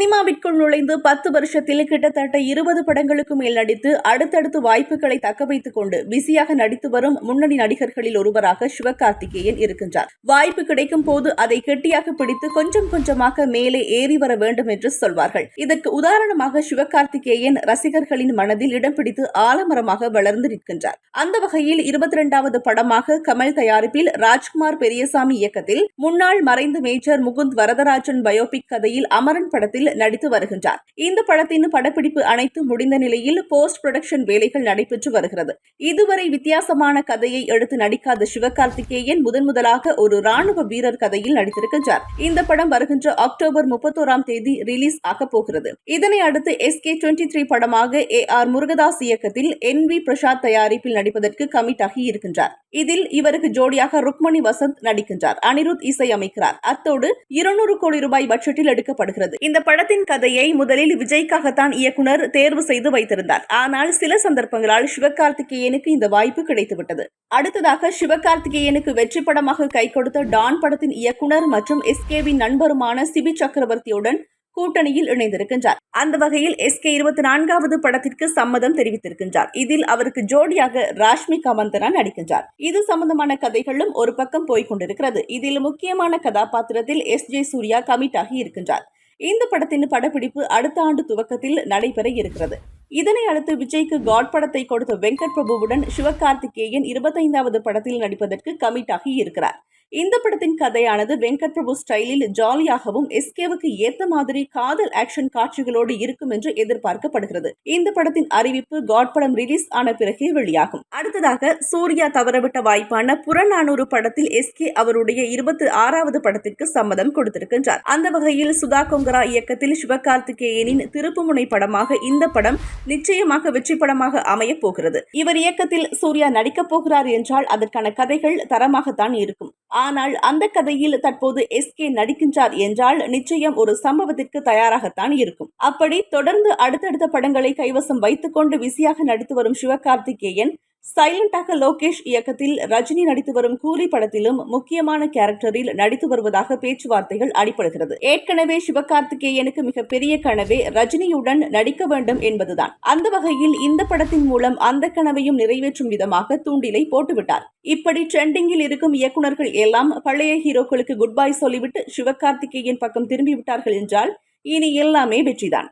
சினிமாவிற்குள் நுழைந்து பத்து வருஷத்தில் கிட்டத்தட்ட இருபது படங்களுக்கு மேல் நடித்து அடுத்தடுத்து வாய்ப்புகளை தக்க வைத்துக் கொண்டு பிஸியாக நடித்து வரும் முன்னணி நடிகர்களில் ஒருவராக சிவகார்த்திகேயன் இருக்கின்றார். வாய்ப்பு கிடைக்கும் போது அதை கெட்டியாக பிடித்து கொஞ்சம் கொஞ்சமாக மேலே ஏறி வர வேண்டும் என்று சொல்வார்கள். இதற்கு உதாரணமாக சிவகார்த்திகேயன் ரசிகர்களின் மனதில் இடம் பிடித்து ஆலமரமாக வளர்ந்து நிற்கின்றார். அந்த வகையில் இருபத்தி இரண்டாவது படமாக கமல் தயாரிப்பில் ராஜ்குமார் பெரியசாமி இயக்கத்தில் முன்னாள் மறைந்த மேஜர் முகுந்த் வரதராஜன் பயோபிக் கதையில் அமரன் படத்தில் நடித்து வருகின்றார். இந்த படத்தின் படப்பிடிப்பு அனைத்து முடிந்த நிலையில் போஸ்ட் ப்ரொடக்ஷன் வேலைகள் நடைபெற்று வருகிறது. இதுவரை வித்தியாசமான கதையை எடுத்து நடிக்காத சிவகார்த்திகேயன் முதன் முதலாக ஒரு ராணுவ வீரர் கதையில் நடித்திருக்கின்றார். இந்த படம் வருகின்ற அக்டோபர் முப்பத்தோராம் தேதி ரிலீஸ் ஆக போகிறது. இதனை அடுத்து எஸ் கே டுவெண்ட்டி த்ரீ படமாக ஏ ஆர் முருகதாஸ் இயக்கத்தில் என் வி பிரசாத் தயாரிப்பில் நடிப்பதற்கு கமிட் ஆகி இருக்கின்றார். இதில் இவருக்கு ஜோடியாக ருக்மணி வசந்த் நடிக்கின்றார். அனிருத் இசை அமைக்கிறார் அத்தோடு இருநூறு கோடி ரூபாய் பட்ஜெட்டில் எடுக்கப்படுகிறது. இந்த படம் படத்தின் கதையை முதலில் விஜய்க்காகத்தான் இயக்குனர் தேர்வு செய்து வைத்திருந்தார். ஆனால் சில சந்தர்ப்பங்களால் சிவகார்த்திகேயனுக்கு இந்த வாய்ப்பு கிடைத்துவிட்டது. அடுத்ததாக சிவகார்த்திகேயனுக்கு வெற்றி படமாக கை கொடுத்த டான் படத்தின் இயக்குனர் மற்றும் எஸ்கேவின் நண்பருமான சிபி சக்கரவர்த்தியுடன் கூட்டணியில் இணைந்திருக்கின்றார். அந்த வகையில் எஸ்கே இருபத்தி நான்காவது படத்திற்கு சம்மதம் தெரிவித்திருக்கின்றார். இதில் அவருக்கு ஜோடியாக ராஷ்மி கமந்தனா நடிக்கின்றார். இது சம்பந்தமான கதைகளும் ஒரு பக்கம் போய்க் கொண்டிருக்கிறது. இதில் முக்கியமான கதாபாத்திரத்தில் எஸ் ஜே சூர்யா கமிட் ஆகி இருக்கின்றார். இந்த படத்தின் படப்பிடிப்பு அடுத்த ஆண்டு துவக்கத்தில் நடைபெற இருக்கிறது. இதனை அடுத்து விஜய்க்கு காட் படத்தை கொடுத்த வெங்கட் பிரபுவுடன் சிவகார்த்திகேயன் இருபத்தைந்தாவது படத்தில் நடிப்பதற்கு கமிட் ஆகி இருக்கிறார். இந்த படத்தின் கதையானது வெங்கட் பிரபு ஸ்டைலில் ஜாலியாகவும் எஸ்கேவுக்கு ஏத்த மாதிரி காதல் ஆக்ஷன் காட்சிகளோடு இருக்கும் என்று எதிர்பார்க்கப்படுகிறது. இந்த படத்தின் அறிவிப்பு காட் படம் ரிலீஸ் ஆன பிறகே வெளியாகும். அடுத்ததாக சூர்யா தவறவிட்ட வாய்ப்பான புறநானூறு படத்தில் எஸ்கே அவருடைய இருபத்தி ஆறாவது படத்திற்கு சம்மதம் கொடுத்திருக்கின்றார். அந்த வகையில் சுதா கொங்கரா இயக்கத்தில் சிவகார்த்திகேயனின் திருப்புமுனை படமாக இந்த படம் நிச்சயமாக வெற்றி படமாக அமையப் போகிறது. இவர் இயக்கத்தில் சூர்யா நடிக்கப் போகிறார் என்றால் அதற்கான கதைகள் தரமாகத்தான் இருக்கும். ஆனால் அந்த கதையில் தற்போது எஸ்கே நடிக்கின்றார் என்றால் நிச்சயம் ஒரு சம்பவத்திற்கு தயாராகத்தான் இருக்கும். அப்படி தொடர்ந்து அடுத்தடுத்த படங்களை கைவசம் வைத்துக்கொண்டு பிஸியாக நடித்து வரும் சிவகார்த்திகேயன் சைலண்டாக லோகேஷ் இயக்கத்தில் ரஜினி நடித்து வரும் கூலி படத்திலும் முக்கியமான கேரக்டரில் நடித்து வருவதாக பேச்சுவார்த்தைகள் அடிப்படுகிறது ஏற்கனவே சிவகார்த்திகேயனுக்கு மிகப்பெரிய கனவே ரஜினியுடன் நடிக்க வேண்டும் என்பதுதான். அந்த வகையில் இந்த படத்தின் மூலம் அந்த கனவையும் நிறைவேற்றும் விதமாக தூண்டிலை போட்டுவிட்டார். இப்படி ட்ரெண்டிங்கில் இருக்கும் இயக்குநர்கள் எல்லாம் பழைய ஹீரோக்களுக்கு குட் பை சொல்லிவிட்டு சிவகார்த்திகேயன் பக்கம் திரும்பிவிட்டார்கள் என்றால் இனி எல்லாமே வெற்றிதான்.